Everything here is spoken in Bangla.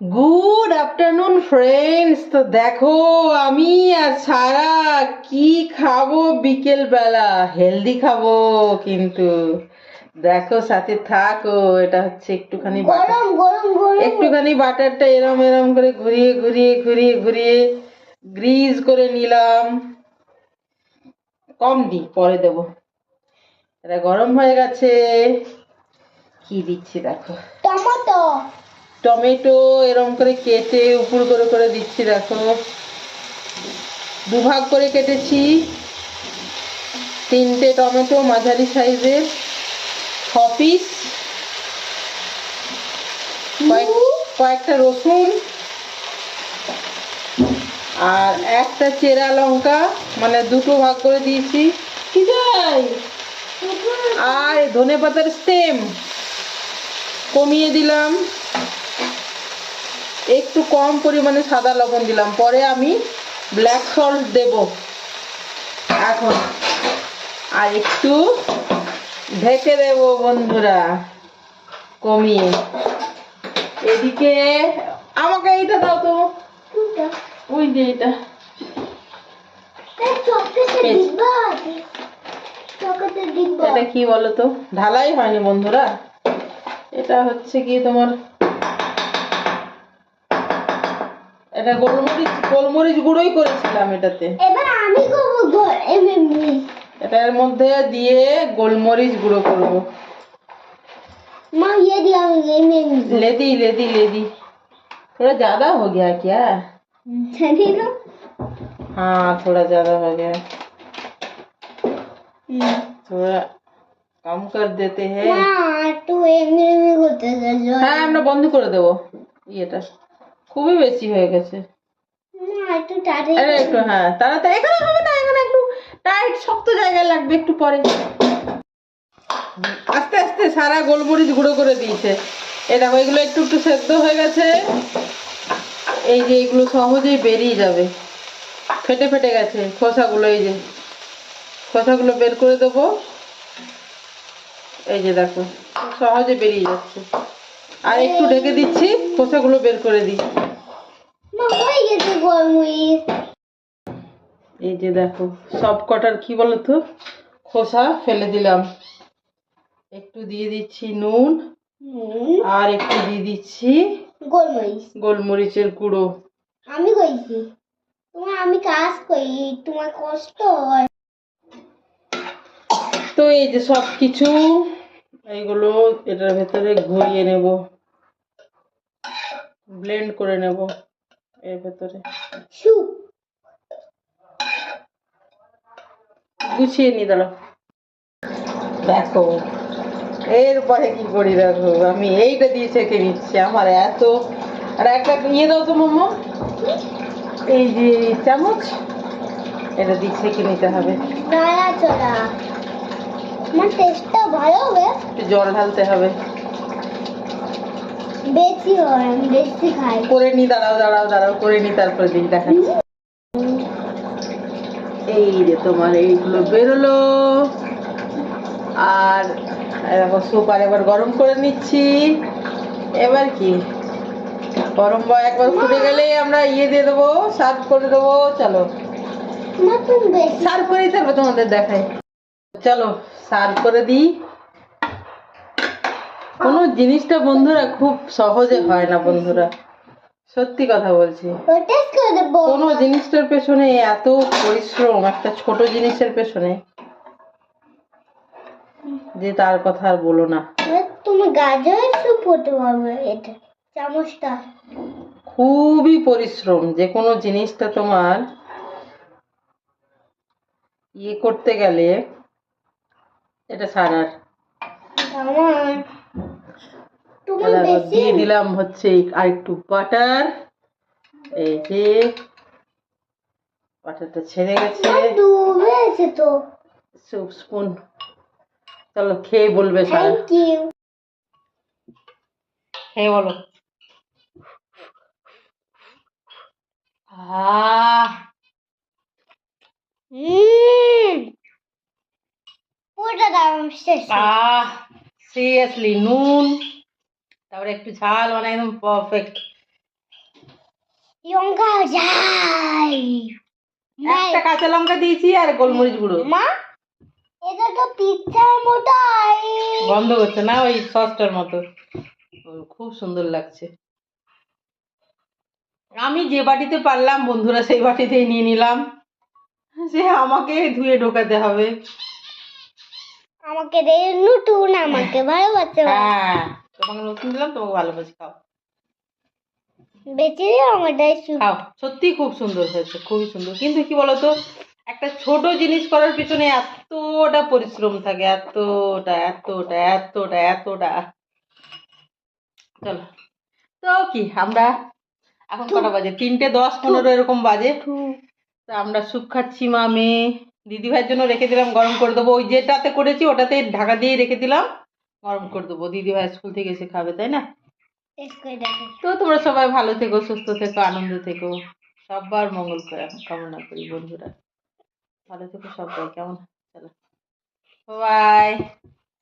গুড আফটারনুন ফ্রেন্ডস তো দেখো আমি আর সারা কি খাব বিকেল বেলা? হেলদি খাব কিন্তু। দেখো সাথে থাকো এটা হচ্ছে একটুখানি একটুখানি বাটারটা এরম এরম করে ঘুরিয়ে ঘুরিয়ে ঘুরিয়ে ঘুরিয়ে গ্রিজ করে নিলাম। কম দি পরে দেবো। এটা গরম হয়ে গেছে। কি দিচ্ছি দেখো। টমেটো। টমেটো এরম করে কেটে উপর করে করে দিচ্ছি দেখো। দুভাগ করে কেটেছি। তিনটে টমেটো মাঝারি সাইজের। ছ পিস কয়েকটা রসুন। আর একটা চেরা লঙ্কা মানে দুটো ভাগ করে দিয়েছি। ঠিক আছে আর ধনে পাতার স্টেম কমিয়ে দিলাম। একটু কম পরিমাণে সাদা লবণ দিলাম। পরে আমি ব্ল্যাক সল্ট দেব। এখন। আর একটু ঢেকে দেব বন্ধুরা। কমিয়ে। এদিকে আমাকে এইটা দাও তো। ওই যে এটা এটা কি বলো তো ঢালাই হয়নি বন্ধুরা। এটা হচ্ছে কি তোমার এটা গোলমরিচ গোলমরিচ গুঁড়োই করেছিলাম এটাতে এবার আমি করবো ঘর এমনি এটার মধ্যে দিয়ে গোলমরিচ গুঁড়ো করব মা ये दिया एमनी लेदी लेदी लेदी थोड़ा ज्यादा हो गया क्या জানি না हाँ थोड़ा ज्यादा हो गया थोड़ा कम कर देते हैं মা একটু এমনি এমনি করতে যাচ্ছ হ্যাঁ আমরা বন্ধ করে দেবো ইয়েটা খুবই বেশি হয়ে গেছে। একটু হ্যাঁ তাড়াতাড়ি এখানে হবে না এখানে একটু টাইট শক্ত জায়গায় লাগবে একটু পরে। আস্তে আস্তে সারা গোলমরিচ গুঁড়ো করে দিয়েছে। এই দেখো এগুলো একটু একটু সেদ্ধ হয়ে গেছে। এই যে এগুলো সহজেই বেরিয়ে যাবে। ফেটে ফেটে গেছে খোসাগুলো এই যে। খোসাগুলো বের করে দেবো। এই যে দেখো সহজে বেরিয়ে যাচ্ছে। আর একটু ঢেকে দিচ্ছি খোসাগুলো বের করে দিই হয়ে গেছে এই যে দেখো সব কটার কি বলো তো খোসা ফেলে দিলাম। একটু দিয়ে দিচ্ছি নুন। আর একটু দিয়ে দিচ্ছি গোলমরিচ। গোলমরিচের গুঁড়ো। আমি কইছি তোমার আমি কাজ করি তোমার কষ্ট হয়। তো এই যে সব কিছু এইগুলো এটার ভেতরে ঘুরিয়ে নেব। ব্লেন্ড করে নেব। এর ভেতরে। গুছিয়ে নি দাঁড়াও। দেখো এরপরে কি করি দেখো? আমি এইটা দিয়ে ছেঁকে নিচ্ছি আমার এত। আর একটা ইয়ে দাও তো মোমো এই যে চামচ এটা দিয়ে ছেঁকে নিতে হবে। জল ঢালতে হবে। বেশি হয় আমি বেশি খাই। করে নি দাঁড়াও দাঁড়াও দাঁড়াও করে নি তারপরে দিই দেখা এই যে তোমার এইগুলো বেরোলো। আর এরকম সুপার এবার গরম করে নিচ্ছি। এবার কি? গরম বা একবার ফুটে গেলেই আমরা ইয়ে দিয়ে দেবো সার্ভ করে দেবো চলো। সার্ভ করেই তারপর তোমাদের দেখাই। চলো সার্ভ করে দিই। কোনো জিনিসটা বন্ধুরা খুব সহজে হয় না বন্ধুরা। সত্যি কথা বলছি। কোনো জিনিসটার পেছনে এত পরিশ্রম একটা ছোট জিনিসের পেছনে যে তার কথা আর বলো না। তুমি গাজরের স্যুপ হতে পারবে এটা চামচটা। খুবই পরিশ্রম যে কোনো জিনিসটা তোমার ইয়ে করতে গেলে এটা সারার আমার তুমি তারপর বেশি দিয়ে দিলাম হচ্ছে আর একটু বাটার। এই যে বাটারটা ছেড়ে গেছে। তো। Soup spoon. চলো খেয়ে বলবে ইউ খেয়ে বলো। আহ! হুম পুরোটা দারুণ শেষ আহ! সিরিয়াসলি নুন তারপরে একটু ঝাল মানে একদম পারফেক্ট লঙ্কা যাই একটা কাঁচা লঙ্কা দিয়েছি আর গোলমরিচ গুঁড়ো। মা এটা তো পিৎজার মতোই। গন্ধ করছে না ওই সসটার মতো। খুব সুন্দর লাগছে। আমি যে বাটিতে পারলাম বন্ধুরা সেই বাটিতেই নিয়ে নিলাম। সে আমাকে ধুয়ে ঢোকাতে হবে। আমাকে দে নতুন আমাকে ভালোবাসে হ্যাঁ তোমাকে নতুন দিলাম তোমাকে ভালোবাসি খাও। বেঁচে দিও আমাদের সুপ খাও সত্যি খুব সুন্দর হয়েছে খুবই সুন্দর। কিন্তু কি বলতো একটা ছোট জিনিস করার পিছনে এতটা পরিশ্রম থাকে এতটা এতটা এতটা এতটা। চলো তো কি আমরা এখন কটা বাজে? তিনটে দশ পনেরো এরকম বাজে। তো আমরা স্যুপ খাচ্ছি মা মেয়ে। দিদি ভাইয়ের জন্য রেখে দিলাম গরম করে দেবো। ওই যেটাতে করেছি ওটাতে ঢাকা দিয়ে রেখে দিলাম গরম করে দেবো। দিদি ভাই স্কুল থেকে এসে খাবে তাই না? তো তোমরা সবাই ভালো থেকো সুস্থ থেকো আনন্দ থেকো। সবার মঙ্গল করে কামনা করি বন্ধুরা। ভালো থেকো সবাই কেমন? চলো। বাই